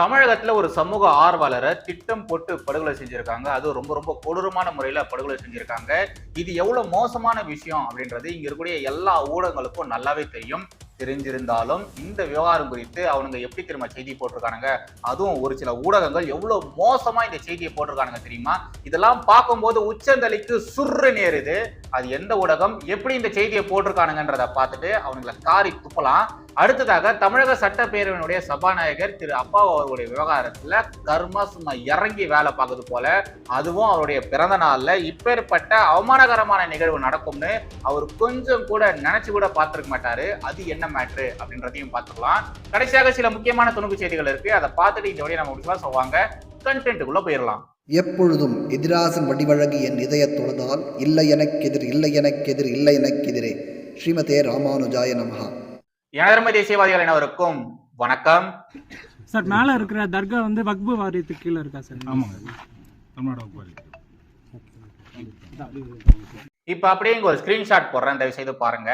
தமிழகத்தில் ஒரு சமூக ஆர்வலரை திட்டம் போட்டு படுகொலை செஞ்சிருக்காங்க. அது ரொம்ப ரொம்ப கொடூரமான முறையில் படுகொலை செஞ்சுருக்காங்க. இது எவ்வளோ மோசமான விஷயம் அப்படின்றது இங்கே இருக்கக்கூடிய எல்லா ஊடகங்களுக்கும் நல்லாவே தெரியும். தெரிஞ்சிருந்தாலும் இந்த விவகாரம் குறித்து அவனுங்க எப்படி திரும்ப செய்தி போட்டிருக்கானுங்க? அதுவும் ஒரு சில ஊடகங்கள் எவ்வளவு மோசமா இந்த செய்தியை போட்டிருக்கானுங்க தெரியுமா? இதெல்லாம் பார்க்கும்போது உச்சந்தலைக்கு சுர்ரு நேருது அது எந்த ஊடகம் எப்படி இந்த செய்தியை போட்டிருக்கானுங்கன்றத பார்த்துட்டு அவனுங்களை காரி துப்பலாம். அடுத்ததாக தமிழக சட்டப்பேரவையினுடைய சபாநாயகர் திரு அப்பா அவர்களுடைய விவகாரத்துல கர்மா சும்மா இறங்கி வேலை பார்க்குது போல. அதுவும் அவருடைய பிறந்த நாள்ல இப்பேற்பட்ட அவமானகரமான நிகழ்வு நடக்கும்னு அவர் கொஞ்சம் கூட நினைச்சு கூட பார்த்துருக்க மாட்டாரு. அது என்ன மேட்ரு அப்படின்றதையும் பார்த்துக்கலாம். கடைசியாக சில முக்கியமான துணுக்கு செய்திகள் இருக்கு. அதை பார்த்துட்டு இந்த வழியை நம்ம முடிச்சுலாம் சொல்லுவாங்க கண்டென்ட்டுக்குள்ள போயிடலாம். எப்பொழுதும் எதிராசன் வடிவழகு என் இதயத் தொழுதால் இல்லை எனக்கெதிர் இல்லை எனக்கெதிர் இல்லை எனக்கெதிரே ஸ்ரீமதே ராமானுஜாய நமஹா. எனதர்ம தேசியவாதிகள் அனைவருக்கும் வணக்கம். சார் மேலே இருக்கிற தர்கா வந்து வக்பு வாரியத்துக்கு கீழே இருக்கா சார்? ஆமாங்க தமிழ்நாடு இப்ப அப்படியே இங்க ஒரு ஸ்கிரீன்ஷாட் போடுறேன். தயவு செய்து பாருங்க.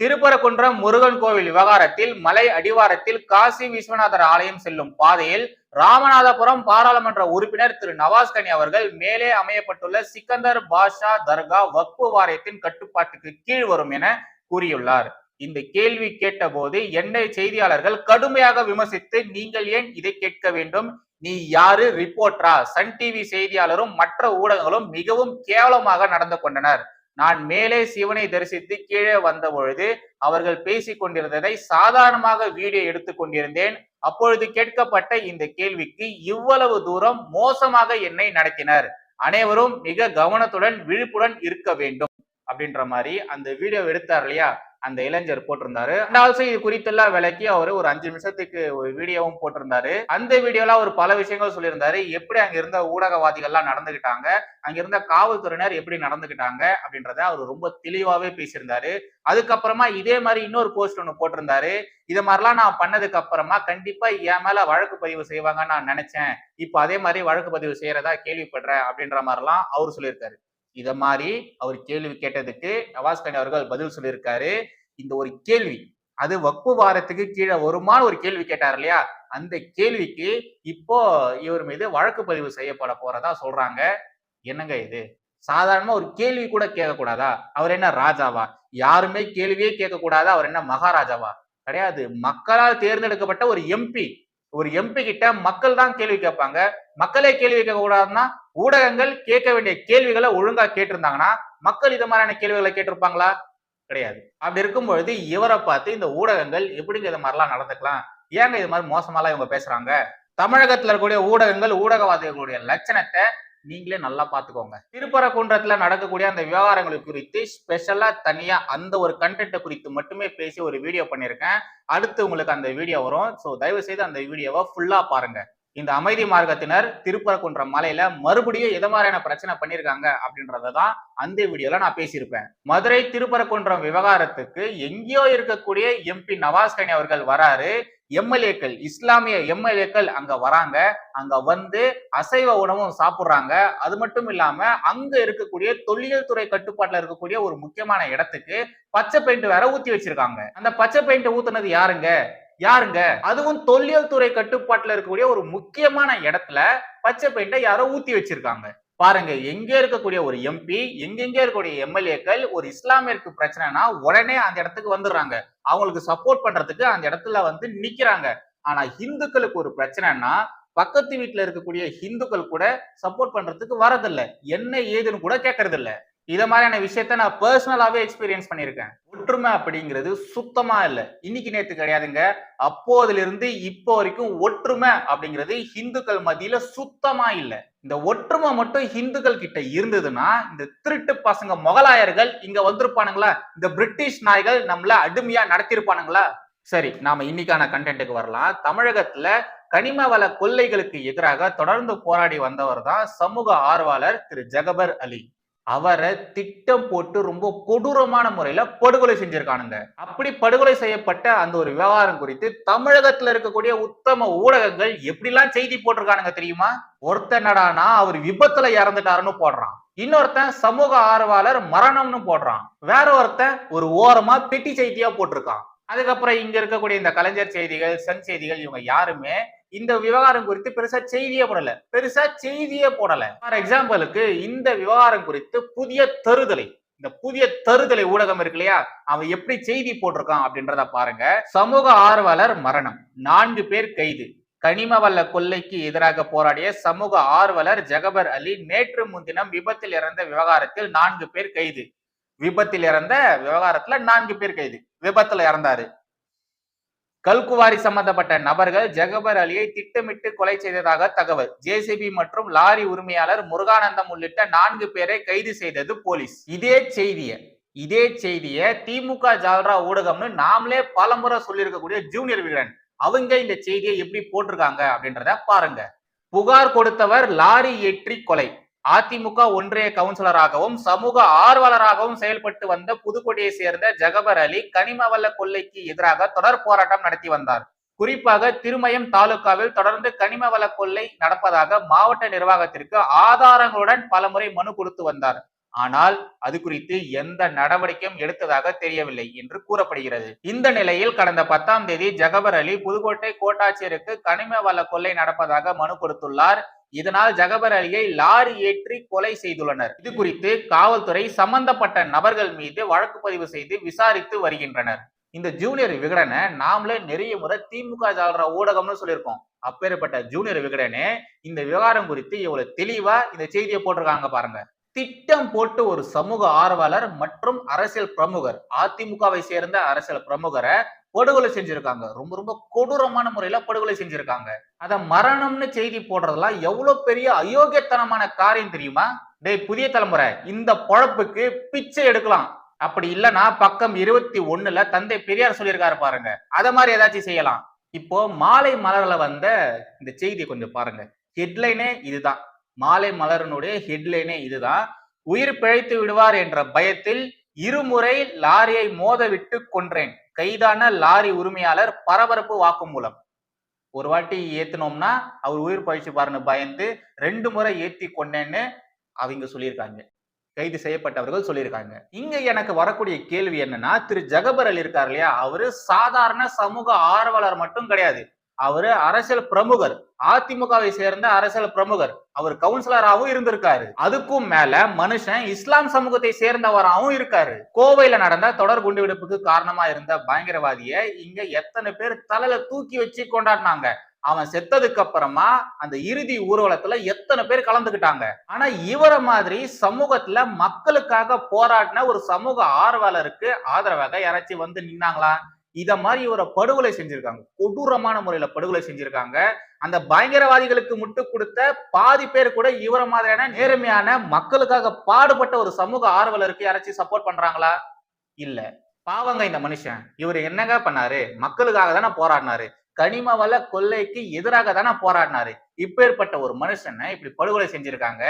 திருப்பரங்குன்றம் முருகன் கோவில் விவகாரத்தில் மலை அடிவாரத்தில் காசி விஸ்வநாதர் ஆலயம் செல்லும் பாதையில் ராமநாதபுரம் பாராளுமன்ற உறுப்பினர் திரு நவாஸ்கனி அவர்கள் மேலே அமையப்பட்டுள்ள சிக்கந்தர் பாஷா தர்கா வக்பு வாரியத்தின் கட்டுப்பாட்டுக்கு கீழ் வரும் என கூறியுள்ளார். இந்த கேள்வி கேட்டபோது என்னை செய்தியாளர்கள் கடுமையாக விமர்சித்து நீங்கள் ஏன் இதை கேட்க வேண்டும்? நீ யாரு? ரிப்போர்ட்டரா? சன் டிவி செய்தியாளரும் மற்ற ஊடகங்களும் மிகவும் கேவலமாக நடந்து கொண்டனர். நான் மேலே சிவனை தரிசித்து கீழே வந்த பொழுது அவர்கள் பேசிக் கொண்டிருந்ததை சாதாரணமாக வீடியோ எடுத்து கொண்டிருந்தேன். அப்பொழுது கேட்கப்பட்ட இந்த கேள்விக்கு இவ்வளவு தூரம் மோசமாக என்னை நடத்தினர். அனைவரும் மிக கவனத்துடன் விழிப்புடன் இருக்க வேண்டும். அப்படின்ற மாதிரி அந்த வீடியோ எடுத்தார் இல்லையா? அந்த இளைஞர் போட்டிருந்தாரு. ஆல்சோ இது குறித்தெல்லாம் விளக்கி அவர் ஒரு அஞ்சு நிமிஷத்துக்கு ஒரு வீடியோவும் போட்டிருந்தாரு. அந்த வீடியோல அவர் பல விஷயங்கள் சொல்லியிருந்தாரு. எப்படி அங்க இருந்த ஊடகவாதிகள்லாம் நடந்துகிட்டாங்க? அங்க இருந்த காவல்துறையினர் எப்படி நடந்துகிட்டாங்க? அப்படின்றத அவர் ரொம்ப தெளிவாவே பேசியிருந்தாரு. அதுக்கப்புறமா இதே மாதிரி இன்னொரு போஸ்ட் ஒன்று போட்டிருந்தாரு. இது மாதிரிலாம் நான் பண்ணதுக்கு அப்புறமா கண்டிப்பா என் மேல வழக்கு பதிவு செய்வாங்கன்னு நான் நினைச்சேன். இப்போ அதே மாதிரி வழக்கு பதிவு செய்யறதா கேள்விப்படுறேன் அப்படின்ற மாதிரிலாம் அவர் சொல்லியிருக்காரு. இத மாதிரி அவர் கேள்வி கேட்டதுக்கு நவாஸ்கனி அவர்கள் பதில் சொல்லியிருக்காரு. இந்த ஒரு கேள்வி அது வக்பு வாரத்துக்கு கீழே வருமான்னு ஒரு கேள்வி கேட்டார் இல்லையா? அந்த கேள்விக்கு இப்போ இவர் மீது வழக்கு பதிவு செய்யப்பட போறதா சொல்றாங்க. என்னங்க இது? சாதாரணமா ஒரு கேள்வி கூட கேட்கக்கூடாதா? அவர் என்ன ராஜாவா? யாருமே கேள்வியே கேட்கக்கூடாதா? அவர் என்ன மகாராஜாவா? கிடையாது. மக்களால் தேர்ந்தெடுக்கப்பட்ட ஒரு எம்பி ஒரு எம்பி கிட்ட மக்கள் தான் கேள்வி கேட்பாங்க. மக்களே கேள்வி கேட்க கூடாதுன்னா ஊடகங்கள் கேட்க வேண்டிய கேள்விகளை ஒழுங்கா கேட்டிருந்தாங்கன்னா மக்கள் இது மாதிரியான கேள்விகளை கேட்டிருப்பாங்களா? கிடையாது. அப்படி இருக்கும் பொழுது இவரை பார்த்து இந்த ஊடகங்கள் எப்படிங்க இது மாதிரிலாம் நடந்துக்கலாம்? ஏங்க இது மாதிரி மோசமாலாம் இவங்க பேசுறாங்க? தமிழகத்துல இருக்கக்கூடிய ஊடகங்கள் ஊடகவாதிகளுடைய லட்சணத்தை நீங்களே நல்லா பார்த்துக்கோங்க திருப்பரங்குன்றத்தில் நடக்கக்கூடிய அந்த விவகாரங்கள் குறித்து ஸ்பெஷலாக தனியாக அந்த ஒரு கண்டென்ட்டை குறித்து மட்டுமே பேசி ஒரு வீடியோ பண்ணியிருக்கேன் அடுத்து உங்களுக்கு அந்த வீடியோ வரும். ஸோ தயவு செய்து அந்த வீடியோவை ஃபுல்லாக பாருங்கள் இந்த அமைதி மார்க்கத்தினர் திருப்பரங்குன்றம் மலையில மறுபடியும் எதை மாதிரியான பிரச்சனை பண்ணியிருக்காங்க அப்படின்றத தான் அந்த வீடியோல நான் பேசியிருப்பேன். மதுரை திருப்பரங்குன்றம் விவகாரத்துக்கு எங்கேயோ இருக்கக்கூடிய எம்பி நவாஸ் கனி அவர்கள் வராரு. எம்எல்ஏக்கள் இஸ்லாமிய எம்எல்ஏக்கள் அங்க வராங்க. அங்க வந்து அசைவ உணவும் சாப்பிடுறாங்க. அது மட்டும் இல்லாம அங்க இருக்கக்கூடிய தொல்லியல் துறை கட்டுப்பாட்டுல இருக்கக்கூடிய ஒரு முக்கியமான இடத்துக்கு பச்சை பெயிண்ட் வேற ஊத்தி வச்சிருக்காங்க. அந்த பச்சை பெயிண்ட் ஊத்துனது யாருங்க? யாருங்க? அதுவும் தொல்லியல் துறை கட்டுப்பாட்டுல இருக்கக்கூடிய ஒரு முக்கியமான இடத்துல பச்சை பெயிண்டை யாரோ ஊத்தி வச்சிருக்காங்க. பாருங்க எங்க இருக்கக்கூடிய ஒரு எம்பி எங்கெங்க இருக்கக்கூடிய எம்எல்ஏக்கள் ஒரு இஸ்லாமியருக்கு பிரச்சனைனா உடனே அந்த இடத்துக்கு வந்துடுறாங்க. அவங்களுக்கு சப்போர்ட் பண்றதுக்கு அந்த இடத்துல வந்து நிக்கிறாங்க. ஆனா ஹிந்துக்களுக்கு ஒரு பிரச்சனைனா பக்கத்து வீட்டுல இருக்கக்கூடிய ஹிந்துக்கள் கூட சப்போர்ட் பண்றதுக்கு வரதில்லை. என்ன ஏதுன்னு கூட கேட்கறதில்லை இத மாதிரியான விஷயத்த நான் பர்சனலாவே எக்ஸ்பீரியன்ஸ் பண்ணியிருக்கேன். ஒற்றுமை அப்படிங்கிறது சுத்தமா இல்ல. இன்னைக்கு நேத்து கிடையாதுங்க. அப்போதுல இருந்து இப்போ வரைக்கும் ஒற்றுமை அப்படிங்கிறது ஹிந்துக்கள் மத்தியில சுத்தமா இல்ல. இந்த ஒற்றுமை மட்டும் ஹிந்துக்கள் கிட்ட இருந்ததுன்னா இந்த திருட்டு பசங்க முகலாயர்கள் இங்க வந்திருப்பானுங்களா? இந்த பிரிட்டிஷ் நாய்கள் நம்மள அடிமையா நடத்திருப்பானுங்களா சரி நாம இன்னைக்கான கண்டென்ட்டுக்கு வரலாம். தமிழகத்துல கனிம வள கொள்ளைகளுக்கு எதிராக தொடர்ந்து போராடி வந்தவர் தான் சமூக ஆர்வலர் திரு ஜகபர் அலி. அவரை திட்டம் போட்டு ரொம்ப கொடூரமான முறையில படுகொலை செஞ்சிருக்கானுங்க. அப்படி படுகொலை செய்யப்பட்ட அந்த ஒரு விவகாரம் குறித்து தமிழகத்துல இருக்கக்கூடிய உத்தம ஊடகங்கள் எப்படிலாம் செய்தி போட்டிருக்கானுங்க தெரியுமா? ஒருத்தன் நடானா அவர் விபத்துல இறந்துட்டாருன்னு போடுறான். இன்னொருத்தன் சமூக ஆர்வலர் மரணம்னு போடுறான். வேற ஒருத்தன் ஒரு ஓரமா பெட்டி செய்தியா போட்டிருக்கான். அதுக்கப்புறம் இங்க இருக்கக்கூடிய இந்த கலைஞர் செய்திகள் சன் செய்திகள் இவங்க யாருமே இந்த விவகாரம் குறித்து பெருசா செய்தியே போடல. பெருசா செய்தியே போடல. ஃபார் எக்ஸாம்பிளுக்கு இந்த விவகாரம் குறித்து புதிய தருதலை இந்த புதிய தருதலை ஊடகம் இருக்கு இல்லையா? அவன் எப்படி செய்தி போட்டிருக்கான் அப்படின்றத பாருங்க. சமூக ஆர்வலர் மரணம். நான்கு பேர் கைது. கனிம கொள்ளைக்கு எதிராக போராடிய சமூக ஆர்வலர் ஜகபர் அலி நேற்று முன்தினம் விபத்தில் இறந்த விவகாரத்தில் நான்கு பேர் கைது. விபத்தில் இறந்த விவகாரத்துல நான்கு பேர் கைது. விபத்துல இறந்தாரு. கல்குவாரி சம்பந்தப்பட்ட நபர்கள் ஜெகபர் அலியை திட்டமிட்டு கொலை செய்ததாக தகவல். ஜேசிபி மற்றும் லாரி உரிமையாளர் முருகானந்தம் உள்ளிட்ட நான்கு பேரை கைது செய்தது போலீஸ். இதே செய்திய இதே செய்திய திமுக ஜால்ரா ஊடகம்னு நாமளே பலமுறை சொல்லியிருக்கக்கூடிய ஜூனியர் விகடன் அவங்க இந்த செய்தியை எப்படி போட்டிருக்காங்க அப்படின்றத பாருங்க. புகார் கொடுத்தவர் லாரி ஏற்றி கொலை. அதிமுக ஒன்றிய கவுன்சிலராகவும் சமூக ஆர்வலராகவும் செயல்பட்டு வந்த புதுக்கோட்டையை சேர்ந்த ஜகபர் அலி கனிம வள கொள்ளைக்கு எதிராக தொடர் போராட்டம் நடத்தி வந்தார். குறிப்பாக திருமயம் தாலுகாவில் தொடர்ந்து கனிம வள கொள்ளை நடப்பதாக மாவட்ட நிர்வாகத்திற்கு ஆதாரங்களுடன் பலமுறை மனு கொடுத்து வந்தார். ஆனால் அது குறித்து எந்த நடவடிக்கையும் எடுத்ததாக தெரியவில்லை என்று கூறப்படுகிறது. இந்த நிலையில் கடந்த பத்தாம் தேதி ஜகபர் அலி புதுக்கோட்டை கோட்டாட்சியருக்கு கனிம வள கொள்ளை நடப்பதாக மனு கொடுத்துள்ளார். இதனால் ஜகபர் அலியை லாரி ஏற்றி கொலை செய்துள்ளனர். இது குறித்து காவல்துறை சம்பந்தப்பட்ட நபர்கள் மீது வழக்கு பதிவு செய்து விசாரித்து வருகின்றனர். இந்த ஜூனியர் விகடனை நாமளே நிறைய முறை திமுக ஜாலர ஊடகம்னு சொல்லியிருக்கோம். அப்பேற்பட்ட ஜூனியர் விகடனே இந்த விவகாரம் குறித்து இவ்வளவு தெளிவா இந்த செய்தியை போட்டிருக்காங்க பாருங்க. திட்டம் போட்டு ஒரு சமூக ஆர்வலர் மற்றும் அரசியல் பிரமுகர் அதிமுகவை சேர்ந்த அரசியல் பிரமுகரை படுகொலை செஞ்சிருக்காங்க. ரொம்ப ரொம்ப கொடூரமான முறையில படுகொலை செஞ்சிருக்காங்க. அத மரணம்னு செய்தி போடுறதெல்லாம் எவ்வளவு பெரிய அயோக்கியத்தனமான காரியம் தெரியுமா? டேய் புதிய தலைமுறை இந்த பொழப்புக்கு பிச்சை எடுக்கலாம். அப்படி இல்லைன்னா பக்கம் இருபத்தி ஒண்ணுல தந்தை பெரியார் சொல்லியிருக்காரு பாருங்க. அத மாதிரி ஏதாச்சும் செய்யலாம். இப்போ மாலை மலர்ல வந்த இந்த செய்தி கொஞ்சம் பாருங்க. ஹெட்லைனே இதுதான். மாலை மலரனுடைய ஹெட்லைனே இதுதான். உயிர் பிழைத்து விடுவார் என்ற பயத்தில் இருமுறை லாரியை மோதவிட்டு கொன்றேன். கைதான லாரி உரிமையாளர் பரபரப்பு வாக்குமூலம். ஒரு வாட்டி ஏத்தினோம்னா அவர் உயிர் பழிச்சு பாருன்னு பயந்து ரெண்டு முறை ஏத்தி கொண்டேன்னு அவங்க சொல்லியிருக்காங்க. கைது செய்யப்பட்டவர்கள் சொல்லியிருக்காங்க. இங்க எனக்கு வரக்கூடிய கேள்வி என்னன்னா திரு ஜகபர் அலி இருக்கார் இல்லையா? அவரு சாதாரண சமூக ஆர்வலர் மட்டும் கிடையாது. அவரு அரசியல் பிரமுகர். அதிமுகவை சேர்ந்த அரசியல் பிரமுகர். அவர் கவுன்சிலராகவும் இருந்திருக்காரு. அதுக்கும் மேல மனுஷன் இஸ்லாம் சமூகத்தை சேர்ந்தவராகவும் இருக்காரு. கோவையில நடந்த தொடர் குண்டுவெடிப்புக்கு காரணமா இருந்த பயங்கரவாதிய இங்க எத்தனை பேர் தலையில தூக்கி வச்சு கொண்டாடினாங்க. அவன் செத்ததுக்கு அப்புறமா அந்த இறுதி ஊர்வலத்துல எத்தனை பேர் கலந்துகிட்டாங்க ஆனா இவரை மாதிரி சமூகத்துல மக்களுக்காக போராடின ஒரு சமூக ஆர்வலருக்கு ஆதரவாக யாராச்சும் வந்து நின்னாங்களா? இத மாதிரி இவரை படுகொலை செஞ்சிருக்காங்க. கொடூரமான முறையில படுகொலை செஞ்சிருக்காங்க. அந்த பயங்கரவாதிகளுக்கு முட்டு கொடுத்த பாதி பேர் கூட இவரை மாதிரியான நேர்மையான மக்களுக்காக பாடுபட்ட ஒரு சமூக ஆர்வலருக்கு யாராச்சும் சப்போர்ட் பண்றாங்களா? இல்ல. பாவங்க இந்த மனுஷன். இவர் என்னங்க பண்ணாரு? மக்களுக்காக தானே போராடினாரு. கனிம வள கொள்ளைக்கு எதிராக தானே போராடினாரு. இப்பேற்பட்ட ஒரு மனுஷனை இப்படி படுகொலை செஞ்சிருக்காங்க.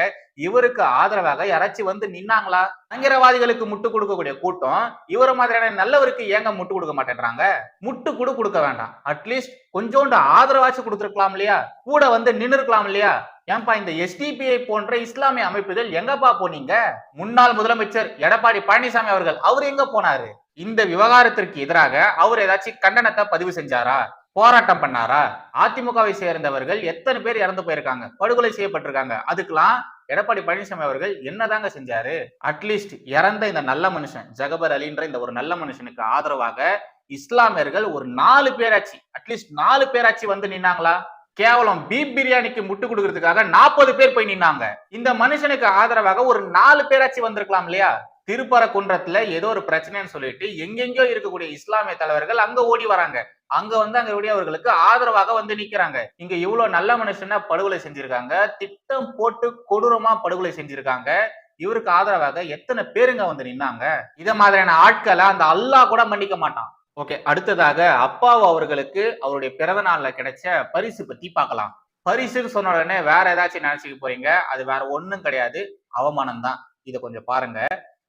இவருக்கு ஆதரவாக யாராச்சும் வந்து நின்னாங்களா? பயங்கரவாதிகளுக்கு முட்டு கொடுக்கக்கூடிய கூட்டம் இவர மாதிரியான நல்லவருக்கு ஏங்க முட்டு கொடுக்க மாட்டேன்றாங்க? முட்டு கூட கொடுக்க வேண்டாம். அட்லீஸ்ட் கொஞ்சோண்டு ஆதரவாச்சும் கொடுத்துருக்கலாம் இல்லையா? கூட வந்து நின்று இருக்கலாம் இல்லையா? ஏன்பா இந்த எஸ்டிபிஐ போன்ற இஸ்லாமிய அமைப்புகள் எங்கப்பா போனீங்க? முன்னாள் முதலமைச்சர் எடப்பாடி பழனிசாமி அவர்கள் அவர் எங்க போனாரு? இந்த விவகாரத்திற்கு எதிராக அவர் ஏதாச்சும் கண்டனத்தை பதிவு செஞ்சாரா? போராட்டம் பண்ணாரா? அதிமுகவை சேர்ந்தவர்கள் எத்தனை பேர் இறந்து போயிருக்காங்க? படுகொலை செய்யப்பட்டிருக்காங்க. அதுக்கெல்லாம் எடப்பாடி பழனிசாமி அவர்கள் என்னதாங்க செஞ்சாரு? அட்லீஸ்ட் இறந்த இந்த நல்ல மனுஷன் ஜகபர் அலின்ற இந்த ஒரு நல்ல மனுஷனுக்கு ஆதரவாக இஸ்லாமியர்கள் ஒரு நாலு பேராச்சு அட்லீஸ்ட் நாலு பேராச்சு வந்து நின்னாங்களா? கேவலம் பீப் பிரியாணிக்கு முட்டு கொடுக்கறதுக்காக நாற்பது பேர் போய் நின்னாங்க. இந்த மனுஷனுக்கு ஆதரவாக ஒரு நாலு பேராச்சு வந்திருக்கலாம் இல்லையா? திருப்பரங்குன்றத்துல ஏதோ ஒரு பிரச்சனைன்னு சொல்லிட்டு எங்கெங்கயோ இருக்கக்கூடிய இஸ்லாமிய தலைவர்கள் அங்க ஓடி வராங்க. அங்க வந்து அங்க கூடியவர்களுக்கு அவர்களுக்கு ஆதரவாக வந்து நிக்கிறாங்க. இங்க இவ்வளவு நல்ல மனுஷனை படுகொலை செஞ்சிருக்காங்க. திட்டம் போட்டு கொடூரமா படுகொலை செஞ்சிருக்காங்க. இவருக்கு ஆதரவாக எத்தனை பேருங்க வந்து நின்னாங்க? இத மாதிரியான ஆட்களை அந்த அல்லாஹ் கூட மன்னிக்க மாட்டான். ஓகே அடுத்ததாக அப்பாவு அவர்களுக்கு அவருடைய பிறந்த நாள்ல கிடைச்ச பரிசு பத்தி பார்க்கலாம். பரிசுன்னு சொன்ன உடனே வேற ஏதாச்சும் நினைச்சுக்க போறீங்க. அது வேற ஒண்ணும் கிடையாது. அவமானம் தான் இதை கொஞ்சம் பாருங்க.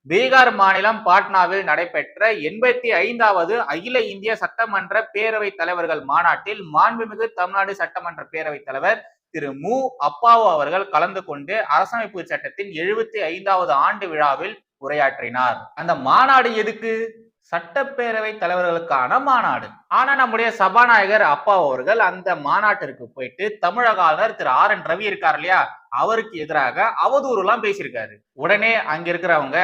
பீகார் மாநிலம் பாட்னாவில் நடைபெற்ற எண்பத்தி ஐந்தாவது அகில இந்திய சட்டமன்ற பேரவைத் தலைவர்கள் மாநாட்டில் மாண்புமிகு தமிழ்நாடு சட்டமன்ற பேரவைத் தலைவர் திரு மு. அப்பாவு அவர்கள் கலந்து கொண்டு அரசமைப்பு சட்டத்தின் எழுபத்தி ஐந்தாவது ஆண்டு விழாவில் உரையாற்றினார். அந்த மாநாடு எதுக்கு? சட்டப்பேரவை தலைவர்களுக்கான மாநாடு. ஆனா நம்முடைய சபாநாயகர் அப்பா அவர்கள் அந்த மாநாட்டிற்கு போயிட்டு தமிழக ஆளுநர் திரு ஆர் என் ரவி இருக்கார் இல்லையா? அவருக்கு எதிராக அவதூறு எல்லாம் பேசியிருக்காரு. உடனே அங்க இருக்கிறவங்க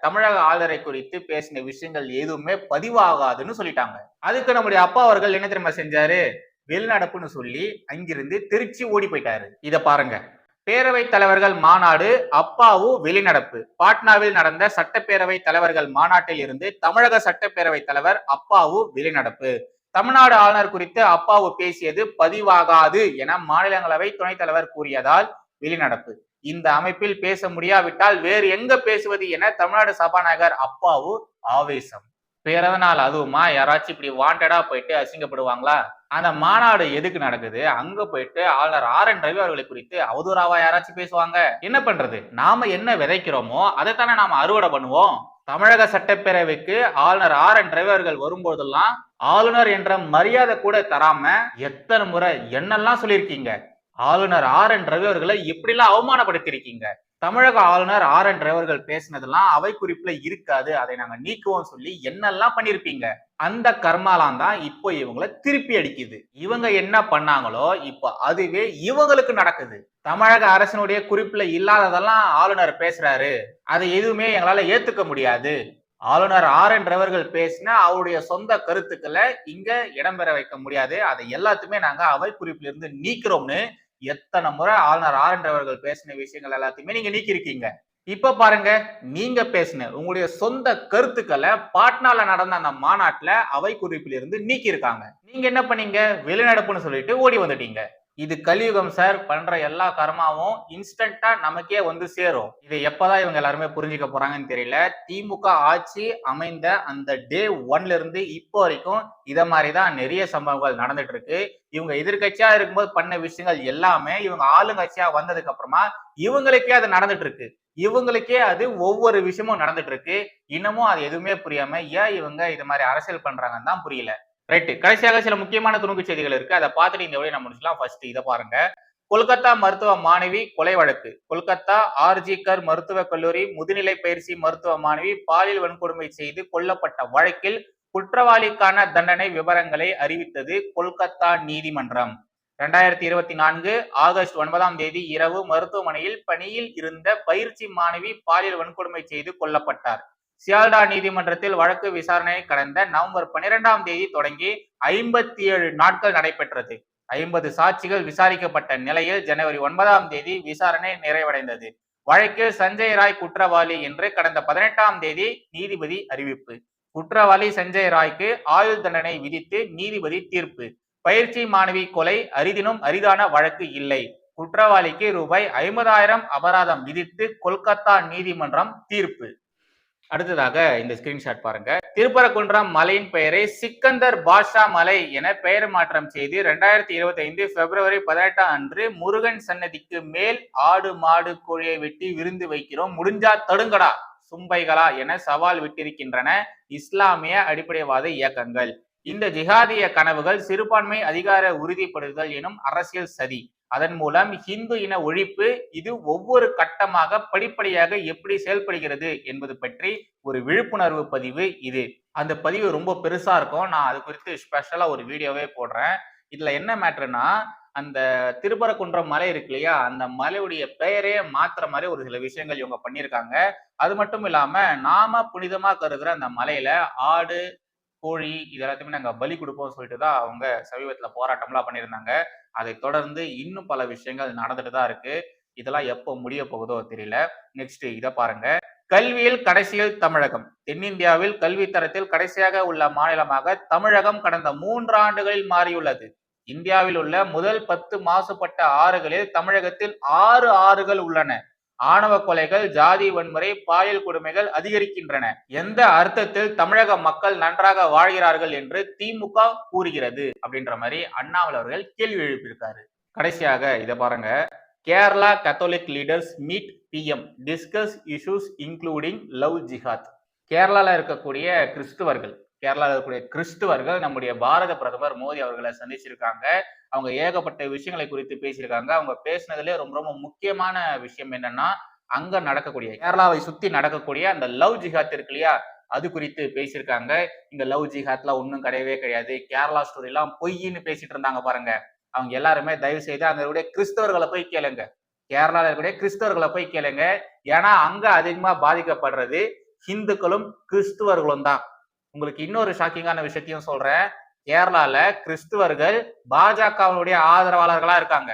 தமிழக ஆளுநரை குறித்து பேசின விஷயங்கள் எதுவுமே பதிவாகாதுன்னு சொல்லிட்டாங்க. அதுக்கு நம்முடைய அப்பா அவர்கள் என்ன தெரியுமா செஞ்சாரு? வெளிநடப்புன்னு சொல்லி அங்கிருந்து திருச்சி ஓடி போயிட்டாரு. இத பாருங்க. பேரவை தலைவர்கள் மாநாடு அப்பாவு வெளிநடப்பு. பாட்னாவில் நடந்த சட்டப்பேரவை தலைவர்கள் மாநாட்டில் இருந்து தமிழக சட்டப்பேரவை தலைவர் அப்பாவு வெளிநடப்பு. தமிழ்நாடு ஆளுநர் குறித்து அப்பாவு பேசியது பதிவாகாது என மாநிலங்களவை துணைத் தலைவர் கூறியதால் வெளிநடப்பு. இந்த அமைப்பில் பேச முடியாவிட்டால் வேறு எங்க பேசுவது என தமிழ்நாடு சபாநாயகர் அப்பாவு ஆவேசம். பிறந்த நாள் அதுவுமா? யாராச்சும் இப்படி வாண்டடா போயிட்டு அசிங்கப்படுவாங்களா? அந்த மாநாடு எதுக்கு நடக்குது? அங்க போயிட்டு ஆளுநர் ஆர் என் ரவி அவர்களை குறித்து அவதூறாவா யாராச்சும் பேசுவாங்க? என்ன பண்றது? நாம என்ன விதைக்கிறோமோ அதைத்தானே நாம அறுவடை பண்ணுவோம். தமிழக சட்டப்பேரவைக்கு ஆளுநர் ஆர் என் ரவி அவர்கள் வரும்போதெல்லாம் ஆளுநர் என்ற மரியாதை கூட தராம எத்தனை முறை என்னெல்லாம் சொல்லியிருக்கீங்க? ஆளுநர் ஆர் என் ரவி அவர்களை எப்படிலாம் அவமானப்படுத்தியிருக்கீங்க? தமிழக ஆளுநர் ஆர் என் டிரைவர்கள் பேசினதெல்லாம் அவை குறிப்புல இருக்காது. அதை நாங்க நீக்குவோம் சொல்லி என்னெல்லாம் பண்ணிருப்பீங்க? அந்த கர்மாலாம் தான் இப்போ இவங்களை திருப்பி அடிக்குது. இவங்க என்ன பண்ணாங்களோ இப்போ அதுவே இவங்களுக்கு நடக்குது. தமிழக அரசினுடைய குறிப்புல இல்லாததெல்லாம் ஆளுநர் பேசுறாரு. அதை எதுவுமே எங்களால ஏத்துக்க முடியாது. ஆளுநர் ஆர் என் அவர்கள் பேசின அவருடைய சொந்த கருத்துக்களை இங்க இடம்பெற வைக்க முடியாது. அதை எல்லாத்தையுமே நாங்க அவை குறிப்பிலிருந்து நீக்கிறோம்னு எத்தனை முறை ஆளுநர் ஆர் என் அவர்கள் பேசின விஷயங்கள் எல்லாத்தையுமே நீங்க நீக்கியிருக்கீங்க. இப்ப பாருங்க நீங்க பேசின உங்களுடைய சொந்த கருத்துக்களை பாட்னால நடந்த அந்த மாநாட்டுல அவை குறிப்பில் இருந்து நீக்கி இருக்காங்க நீங்க என்ன பண்ணீங்க? வெளிநடப்புன்னு சொல்லிட்டு ஓடி வந்துட்டீங்க. இது கலியுகம் சார் பண்ற எல்லா கர்மாவும் இன்ஸ்டன்டா நமக்கே வந்து சேரும். இதை எப்பதான் இவங்க எல்லாருமே புரிஞ்சுக்க போறாங்கன்னு தெரியல. திமுக ஆட்சி அமைந்த அந்த டே ஒன்ல இருந்து இப்போ வரைக்கும் இத மாதிரிதான் நிறைய சம்பவங்கள் நடந்துட்டு இருக்கு. இவங்க எதிர்கட்சியா இருக்கும்போது பண்ண விஷயங்கள் எல்லாமே இவங்க ஆளுங்கட்சியா வந்ததுக்கு அப்புறமா இவங்களுக்கே அது நடந்துட்டு இருக்கு. இவங்களுக்கே அது ஒவ்வொரு விஷயமும் நடந்துட்டு இருக்கு. இன்னமும் அது எதுவுமே புரியாம ஏன் இவங்க இது மாதிரி அரசியல் பண்றாங்கன்னு தான் புரியல. ரைட்டு கடைசியாக சில முக்கியமான துணுக்கு செய்திகள் இருக்கு. அதை பார்த்துட்டு இந்த வழியை நம்ம முடிச்சுக்கலாம். ஃபர்ஸ்ட் இதை பாருங்க. கொல்கத்தா மருத்துவ மாணவி கொலை வழக்கு. கொல்கத்தா ஆர்ஜிகர் மருத்துவ கல்லூரி முதுநிலை பயிற்சி மருத்துவ மாணவி பாலியல் வன்கொடுமை செய்து கொல்லப்பட்ட வழக்கில் குற்றவாளிக்கான தண்டனை விவரங்களை அறிவித்தது கொல்கத்தா நீதிமன்றம். ரெண்டாயிரத்தி இருபத்தி நான்கு ஆகஸ்ட் ஒன்பதாம் தேதி இரவு மருத்துவமனையில் பணியில் இருந்த பயிற்சி மாணவி பாலியல் வன்கொடுமை செய்து கொல்லப்பட்டார். சியால்டா நீதிமன்றத்தில் வழக்கு விசாரணை கடந்த நவம்பர் பனிரெண்டாம் தேதி தொடங்கி ஐம்பத்தி ஏழு நாட்கள் நடைபெற்றது. ஐம்பது சாட்சிகள் விசாரிக்கப்பட்ட நிலையில் ஜனவரி ஒன்பதாம் தேதி விசாரணை நிறைவடைந்தது. வழக்கில் சஞ்சய் ராய் குற்றவாளி என்று கடந்த பதினெட்டாம் தேதி நீதிபதி அறிவிப்பு. குற்றவாளி சஞ்சய் ராய்க்கு ஆயுள் தண்டனை விதித்து நீதிபதி தீர்ப்பு. பயிற்சி மாணவி கொலை அரிதினும் அரிதான வழக்கு இல்லை. குற்றவாளிக்கு ரூபாய் ஐம்பதாயிரம் அபராதம் விதித்து கொல்கத்தா நீதிமன்றம் தீர்ப்பு. அடுத்ததாக இந்த ஸ்கிரீன்ஷாட் பாருங்க. திருப்பரங்குன்றம் மலையின் பெயரை சிக்கந்தர் பாஷா மலை என பெயர் மாற்றம் செய்து ரெண்டாயிரத்தி இருபத்தி ஐந்து பிப்ரவரி பதினெட்டாம் அன்று முருகன் சன்னதிக்கு மேல் ஆடு மாடு கோழியை வெட்டி விருந்து வைக்கிறோம். முடிஞ்சா தடுங்கடா சும்பைகளா என சவால் விட்டிருக்கின்றன இஸ்லாமிய அடிப்படைவாத இயக்கங்கள். இந்த ஜிஹாதிய கனவுகள் சிறுபான்மை அதிகார உறுதிப்படுதல் எனும் அரசியல் சதி. அதன் மூலம் ஹிந்து இன ஒழிப்பு இது ஒவ்வொரு கட்டமாக படிப்படியாக எப்படி செயல்படுகிறது என்பது பற்றி ஒரு விழிப்புணர்வு பதிவு இது. அந்த பதிவு ரொம்ப பெருசா இருக்கும். நான் அது குறித்து ஸ்பெஷலா ஒரு வீடியோவே போடுறேன். இதுல என்ன மேட்ருனா அந்த திருப்பரக்குன்றம் மலை இருக்கு இல்லையா? அந்த மலையுடைய பெயரே மாத்துற மாதிரி ஒரு சில விஷயங்கள் இவங்க பண்ணியிருக்காங்க. அது மட்டும் இல்லாம நாம புனிதமா கருதுற அந்த மலையில ஆடு கோழி இது எல்லாத்தையுமே நாங்க பலி கொடுப்போம் சொல்லிட்டு தான் அவங்க சமீபத்துல போராட்டம்லாம் பண்ணியிருந்தாங்க. அதை தொடர்ந்து இன்னும் பல விஷயங்கள் நடந்துட்டு தான் இருக்கு. இதெல்லாம் எப்போ முடிய போகுதோ தெரியல. நெக்ஸ்ட் இதை பாருங்க. கல்வியில் கடைசியில் தமிழகம். தென்னிந்தியாவில் கல்வி தரத்தில் கடைசியாக உள்ள மாநிலமாக தமிழகம் கடந்த மூன்று ஆண்டுகளில் மாறியுள்ளது. இந்தியாவில் உள்ள முதல் பத்து மாசுபட்ட ஆறுகளில் தமிழகத்தில் ஆறு ஆறுகள் உள்ளன. ஆணவ கொலைகள் ஜாதி வன்முறை பாலியல் கொடுமைகள் அதிகரிக்கின்றன. எந்த அர்த்தத்தில் தமிழக மக்கள் நன்றாக வாழ்கிறார்கள் என்று திமுக கூறுகிறது அப்படின்ற மாதிரி அண்ணாமலை அவர்கள் கேள்வி எழுப்பியிருக்காரு. கடைசியாக இதை பாருங்க. Kerala Catholic leaders meet PM discuss issues including love jihad கேரளாவில் இருக்கக்கூடிய கிறிஸ்துவர்கள் கேரளாவில் இருக்கக்கூடிய கிறிஸ்துவர்கள் நம்முடைய பாரத பிரதமர் மோடி அவர்களை சந்திச்சிருக்காங்க. அவங்க ஏகப்பட்ட விஷயங்களை குறித்து பேசியிருக்காங்க. அவங்க பேசினதுலேயே ரொம்ப ரொம்ப முக்கியமான விஷயம் என்னன்னா அங்க நடக்கக்கூடிய கேரளாவை சுத்தி நடக்கக்கூடிய அந்த லவ் ஜிஹாத் இருக்கு இல்லையா? அது குறித்து பேசியிருக்காங்க. இந்த லவ் ஜிஹாத்லாம் ஒன்றும் கிடையவே கிடையாது. கேரளா ஸ்டோரி எல்லாம் பொய்ன்னு பேசிட்டு இருந்தாங்க பாருங்க. அவங்க எல்லாருமே தயவு செய்து அந்த கிறிஸ்தவர்களை போய் கேளுங்க. கேரளாவில் இருக்கக்கூடிய கிறிஸ்தவர்களை போய் கேளுங்க. ஏன்னா அங்க அதிகமா பாதிக்கப்படுறது ஹிந்துக்களும் கிறிஸ்துவர்களும் தான். உங்களுக்கு இன்னொரு ஷாக்கிங்கான விஷயத்தையும் சொல்றேன். கேரளால கிறிஸ்துவர்கள் பாஜகவினுடைய ஆதரவாளர்களா இருக்காங்க.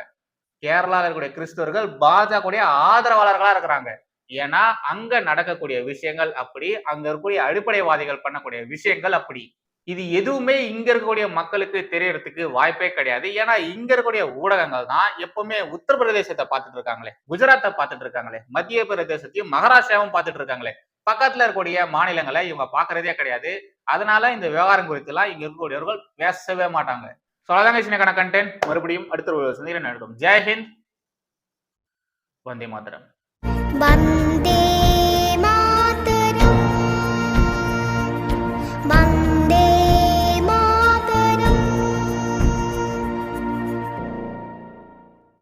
கேரளால இருக்கக்கூடிய கிறிஸ்துவர்கள் பாஜகவுடைய ஆதரவாளர்களா இருக்கிறாங்க. ஏன்னா அங்க நடக்கக்கூடிய விஷயங்கள் அப்படி அங்க இருக்கக்கூடிய அடிப்படைவாதிகள் பண்ணக்கூடிய விஷயங்கள் அப்படி. இது எதுவுமே இங்க இருக்கக்கூடிய மக்களுக்கு தெரியறதுக்கு வாய்ப்பே கிடையாது. ஏன்னா இங்க இருக்கக்கூடிய ஊடகங்கள் தான் எப்பவுமே உத்தரப்பிரதேசத்தை பார்த்துட்டு இருக்காங்களே குஜராத்தை பார்த்துட்டு இருக்காங்களே மத்திய பிரதேசத்தையும் மகாராஷ்டிராவும் பார்த்துட்டு இருக்காங்களே. பக்கத்துல இருக்கக்கூடிய மாநிலங்களை இவங்க பாக்குறதே கிடையாது. அதனால இந்த விவகாரம் குறித்து எல்லாம் இங்க இருக்கக்கூடியவர்கள் பேசவே மாட்டாங்க. சொல்லதாங்க சின்னக்கான கண்டென்ட் மறுபடியும் அடுத்த ஒரு சந்திரன் நடக்கும் ஜெய்ஹிந்த் வந்தே மாதரம்.